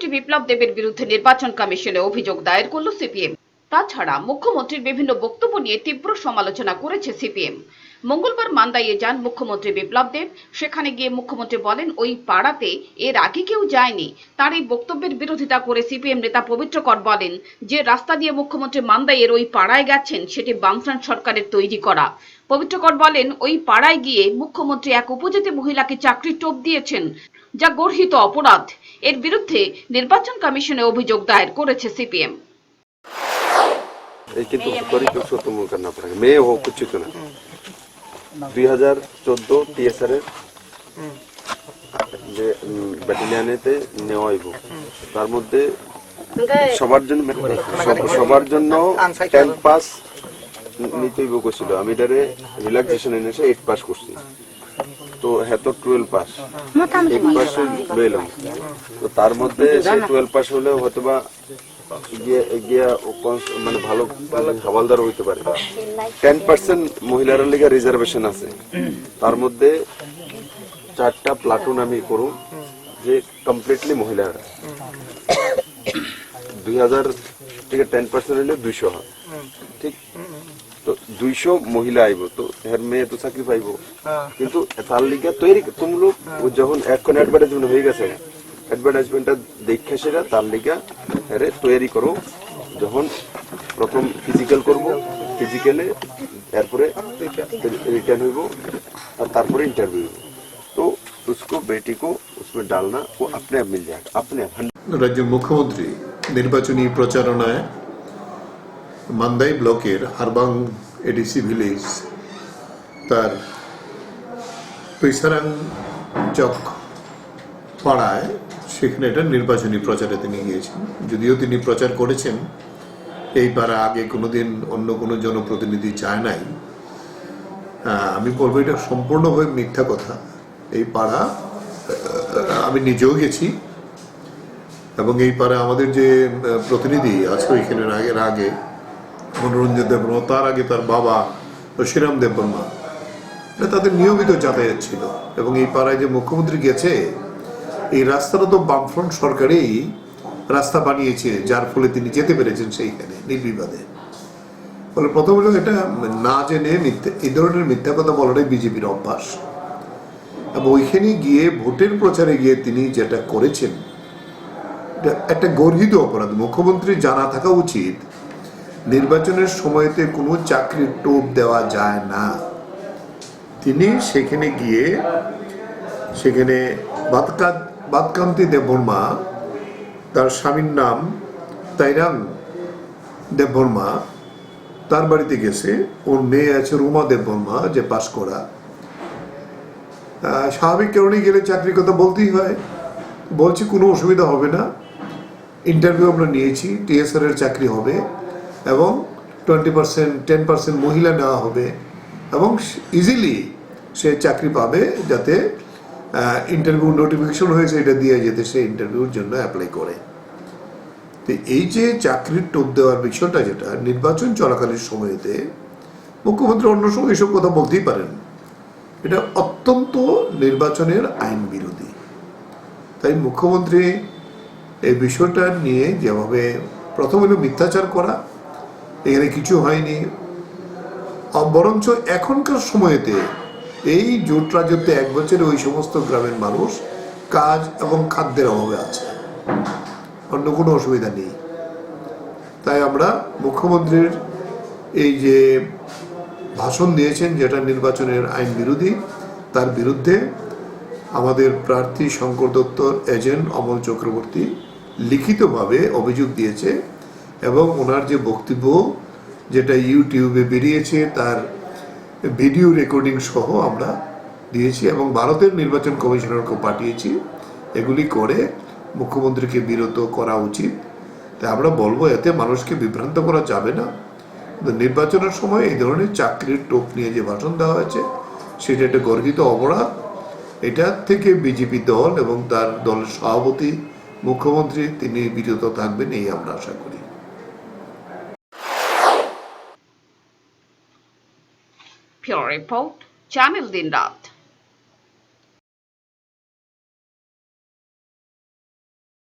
মুখ্যমন্ত্রী বিপ্লব দেবের বিরুদ্ধে নির্বাচন কমিশনে অভিযোগ দায়ের করল সিপিএম। তাছাড়া মুখ্যমন্ত্রীর বিভিন্ন বক্তব্য নিয়ে তীব্র সমালোচনা করেছে সিপিএম। মঙ্গলবার মান্দাইয়ে যান মুখ্যমন্ত্রী বিপ্লব দেব। সেখানে গিয়ে মুখ্যমন্ত্রী বলেন, ওই পাড়াতে এর আগে কেউ যায়নি। তার এই বক্তব্যের বিরোধিতা করে সিপিএম নেতা পবিত্র কর বলেন যে, রাস্তা দিয়ে মুখ্যমন্ত্রী মান্দাইয়ের ওই পাড়ায় গেছেন, সেটি বামফ্রন্ট সরকারের তৈরি করা। পবিত্র কর বলেন, ওই পাড়ায় গিয়ে মুখ্যমন্ত্রী এক উপজাতি মহিলাকে চাকরি টোপ দিয়েছেন, যা গর্হিত অপরাধ। এর বিরুদ্ধে নির্বাচন কমিশনে অভিযোগ দায়ের করেছে সিপিএম। দুই হাজার নেওয়া তার মধ্যে সবার জন্য সবার জন্য টেন পাস নিতে করছিল আমি এটারে রিল্যাক্সেশন এনেছে এইট পাস করছি। তো হ্যাঁ তো টুয়েলভ পাস এইট পাস লইলাম তো তার মধ্যে টুয়েলভ পাস হলেও হয়তো বা মানে ভালো হাওয়ালদার হইতে পারে। টেন পার্সেন্ট মহিলার লিগে রিজার্ভেশন আছে। তার মধ্যে চারটা প্লাটুন আমি করু যে কমপ্লিটলি মহিলারা। দুই হাজার থেকে টেন পার্সেন্ট হলে দুইশো হয়। ঠিক? দুইশো মহিলা আইব তো এর মেয়ে তো চাকরি পাইব কিন্তু তার লিগে তৈরি তুমি লোক ও যখন এখন অ্যাডভার্টাইজমেন্ট হয়ে গেছে অ্যাডভার্টাইজমেন্টটা দেখে সেটা তার লিগা এর তৈরি করো যখন প্রথম ফিজিক্যাল করব ফিজিক্যালে এরপরে রিটার্ন হইব আর তারপরে ইন্টারভিউ হইব তো उसको बेटी को उसमें डालना वो अपने आप मिल जाएगा अपने आप রাজ্যের মুখ্যমন্ত্রী নির্বাচনী প্রচারণায় মান্দাই ব্লকের হারবাং এডিসি ভিলেজ তার পৈসারাং চক পাড়ায় সেখানে একটা নির্বাচনী প্রচারে তিনি গিয়েছেন। যদিও তিনি প্রচার করেছেন, এই পাড়া আগে কোনোদিন অন্য কোনো জনপ্রতিনিধি চায় নাই। আমি বলব এটা সম্পূর্ণভাবে মিথ্যা কথা। এই পাড়া আমি নিজেও গেছি। এবং এই পাড়া আমাদের যে প্রতিনিধি আছে ওইখানে আগের আগে মনোরঞ্জন দেববর্মা তার আগে তার বাবা শ্রীরাম দেববর্মা এটা তাদের নিয়মিত যাতায়াত ছিল। এবং এই পাড়ায় যে মুখ্যমন্ত্রী গেছে, এই রাস্তাটা তো বামফ্রন্ট সরকারেই রাস্তা বানিয়েছে, যার ফলে তিনি যেতে পেরেছেন সেইখানে, নির্বিবাদে। ফলে প্রথম হলো এটা না জেনে মিথ্যা, এই ধরনের মিথ্যা কথা বলাটাই বিজেপির অভ্যাস। এবং ওইখানে গিয়ে ভোটের প্রচারে গিয়ে তিনি যেটা করেছেন একটা গর্হিত অপরাধ। মুখ্যমন্ত্রী জানা থাকা উচিত নির্বাচনের সময়তে কোনো চাকরির টোপ দেওয়া যায় না। তিনি সেখানে গিয়ে, সেখানে বাতকা বাতকান্তি দেববর্মা, তার স্বামীর নাম তাইরাং দেববর্মা, তার বাড়িতে গেছে। ওর মেয়ে আছে রুমা দেববর্মা, যে পাশ করা। স্বাভাবিক কারণে গেলে চাকরির কথা বলতেই হয়। বলছি কোনো অসুবিধা হবে না। ইন্টারভিউ আমরা নিয়েছি টিএসআর এর চাকরি হবে। এবং টোয়েন্টি পার্সেন্ট টেন পার্সেন্ট মহিলা নেওয়া হবে এবং ইজিলি সে চাকরি পাবে যাতে ইন্টারভিউ নোটিফিকেশন হয়েছে এটা দিয়ে যেতে সে ইন্টারভিউর জন্য অ্যাপ্লাই করে। তো এই যে চাকরির টোপ দেওয়ার বিষয়টা যেটা, নির্বাচন চলাকালীন সময়েতে মুখ্যমন্ত্রী অন্য সময় এসব কথা বলতেই পারেন। এটা অত্যন্ত নির্বাচনের আইন বিরোধী। তাই মুখ্যমন্ত্রী এই বিষয়টা নিয়ে যেভাবে প্রথম হলো মিথ্যাচার করা এখানে কিছু হয়নি। বরঞ্চ এখনকার সময়েতে এই জোট রাজ্যতে এক বছরে ওই সমস্ত গ্রামের মানুষ কাজ এবং খাদ্যের অভাবে আছে। অন্য কোনো অসুবিধা নেই। তাই আমরা মুখ্যমন্ত্রীর এই যে ভাষণ দিয়েছেন, যেটা নির্বাচনের আইন বিরোধী, তার বিরুদ্ধে আমাদের প্রার্থী শঙ্কর দত্তর, এজেন্ট অমল চক্রবর্তী লিখিতভাবে অভিযোগ দিয়েছে এবং ওনার যে বক্তব্য, যেটা ইউটিউবে বেরিয়েছে, তার ভিডিও রেকর্ডিং সহ আমরা দিয়েছি এবং ভারতের নির্বাচন কমিশনারকে পাঠিয়েছি। এগুলি করে মুখ্যমন্ত্রীকে বিরত করা উচিত। তাই আমরা বলব, এতে মানুষকে বিভ্রান্ত করা যাবে না। নির্বাচনের সময় এই ধরনের চাকরির টোপ নিয়ে যে ভাষণ দেওয়া হয়েছে, সেটা একটা গর্হিত অপরাধ। এটার থেকে বিজেপি দল এবং তার দলের সভাপতি, মুখ্যমন্ত্রী, তিনি বিরত থাকবেন, এই আমরা আশা করি। Pure Report channelled in that.